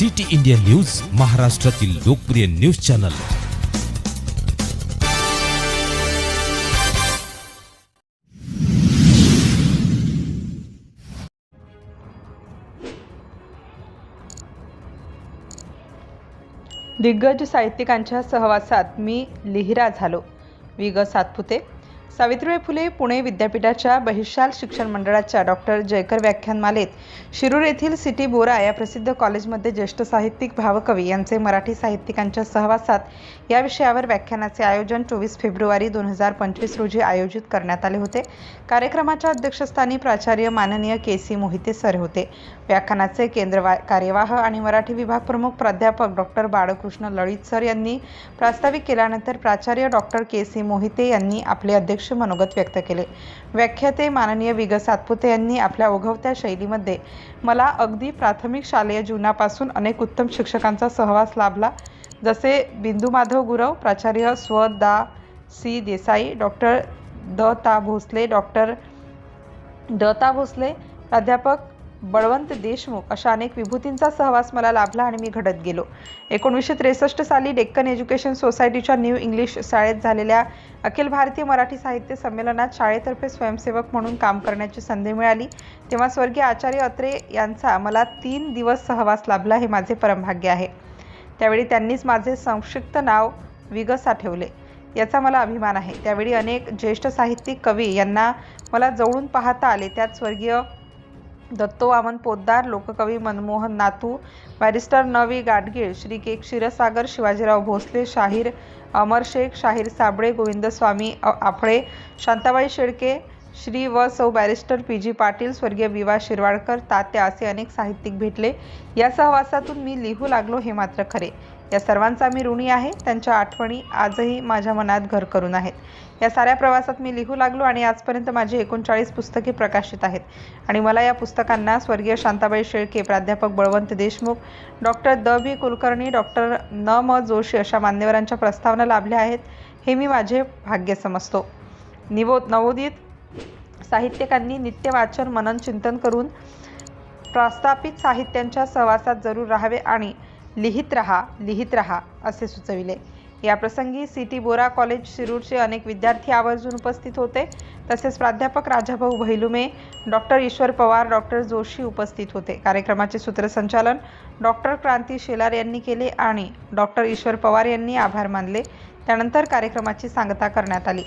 City India news महाराष्ट्रातील लोकप्रिय news channel. दिग्गज साहित्यिकांच्या सहवासात मी लिहिरा झालो. वि ग सातपुते सावित्रीबाई फुले पुणे विद्यापीठाच्या बहिशाल शिक्षण मंडळाच्या डॉक्टर जयकर व्याख्यानमालेत. शिरूर येथील सिटी बोरा या प्रसिद्ध कॉलेजमध्ये ज्येष्ठ साहित्यिक भावकवी यांचे मराठी साहित्यिकांच्या सहवासात या विषयावर व्याख्यानाचे आयोजन चोवीस फेब्रुवारी दोन हजार पंचवीस रोजी आयोजित करण्यात आले होते. कार्यक्रमाच्या अध्यक्षस्थानी प्राचार्य माननीय के सी मोहिते सर होते. व्याख्यानाचे केंद्र वा- कार्यवाह आणि मराठी विभाग प्रमुख प्राध्यापक डॉक्टर बाळकृष्ण लळित सर यांनी प्रास्ताविक केल्यानंतर प्राचार्य डॉक्टर के सी मोहिते यांनी आपले अध्यक्ष मनोगत व्यक्त केले. व्याख्याते माननीय विग. सातपुते यांनी आपल्या ओघवत्या शैलीमध्ये मला अगदी प्राथमिक शालेय जीवनापासून अनेक उत्तम शिक्षकांचा सहवास लाभला. जसे बिंदू माधव गुरव प्राचार्य स्व. दा. सी. देसाई डॉक्टर द. ता. भोसले डॉक्टर द. ता. भोसले प्राध्यापक बळवंत देशमुख अशा अनेक विभूतींचा सहवास मला लाभला आणि मी घडत गेलो. एकोणीसशे त्रेसष्ट साली डेक्कन एज्युकेशन सोसायटीच्या न्यू इंग्लिश शाळेत झालेल्या अखिल भारतीय मराठी साहित्य संमेलनात शाळेतर्फे स्वयंसेवक म्हणून काम करण्याची संधी मिळाली. तेव्हा स्वर्गीय आचार्य अत्रे यांचा मला तीन दिवस सहवास लाभला हे माझे परमभाग्य आहे. त्यावेळी त्यांनीच माझे संक्षिप्त नाव विगसा ठेवले. याचा मला अभिमान आहे. त्यावेळी अनेक ज्येष्ठ साहित्यिक कवी यांना मला जवळून पाहता आले. त्यात स्वर्गीय दत्तो वामन पोद्दार लोककवी मनमोहन नातू बॅरिस्टर नवी गाडगीळ श्री के क्षीरसागर शिवाजीराव भोसले शाहीर अमर शेख शाहीर साबळे गोविंदस्वामी स्वामी आफळे शांताबाई शेळके श्री व सौ बॅरिस्टर पी जी पाटील स्वर्गीय विवा शिरवाडकर तात्या असे अनेक साहित्यिक भेटले. या सहवासातून मी लिहू लागलो हे मात्र खरे. या सर्वांचा मी ऋणी आहे. त्यांच्या आठवणी आजही माझ्या मनात घर करून आहेत. या साऱ्या प्रवासात मी लिहू लागलो आणि आजपर्यंत माझी एकोणचाळीस पुस्तके प्रकाशित आहेत. आणि मला या पुस्तकांना स्वर्गीय शांताबाई शेळके प्राध्यापक बळवंत देशमुख डॉक्टर द. बी कुलकर्णी डॉक्टर न. म. जोशी अशा मान्यवरांच्या प्रस्तावना लाभल्या आहेत हे मी माझे भाग्य समजतो. निवो नवोदित साहित्यिकांनी नित्य वाचन मनन चिंतन करून प्रस्थापित साहित्यांच्या सहवासात जरूर राहावे आणि लिहित रहा लिहित रहा असे सुचविले. याप्रसंगी सिटी बोरा कॉलेज शिरूरचे अनेक विद्यार्थी आवर्जून उपस्थित होते. तसेच प्राध्यापक राजाभाऊ भैलुमे डॉक्टर ईश्वर पवार डॉक्टर जोशी उपस्थित होते. कार्यक्रमाचे सूत्रसंचालन डॉक्टर क्रांती शेलार यांनी केले आणि डॉक्टर ईश्वर पवार यांनी आभार मानले. त्यानंतर कार्यक्रमाची सांगता करण्यात आली.